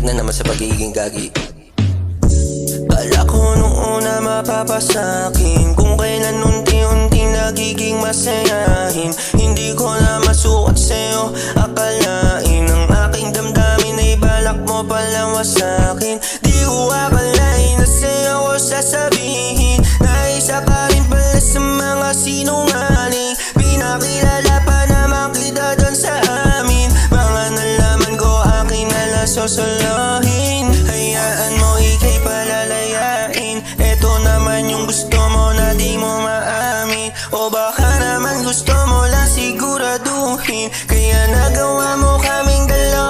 balik na naman sa pagiging gagi. Kala ko nung una mapapasakin Kung kailan unti-unti nagiging masayahin. Hindi ko na masukat sa'yo Akalain. Ang aking damdamin ay balak mo palang wasakin. Di ko akalain na sa'yo ko sasabihin sosolohin Hayaan mo ikay palalayain. Ito naman yung gusto mo na di mo maamin. O baka naman gusto mo lang siguraduhin. Kaya nagawa mo kaming dalawa.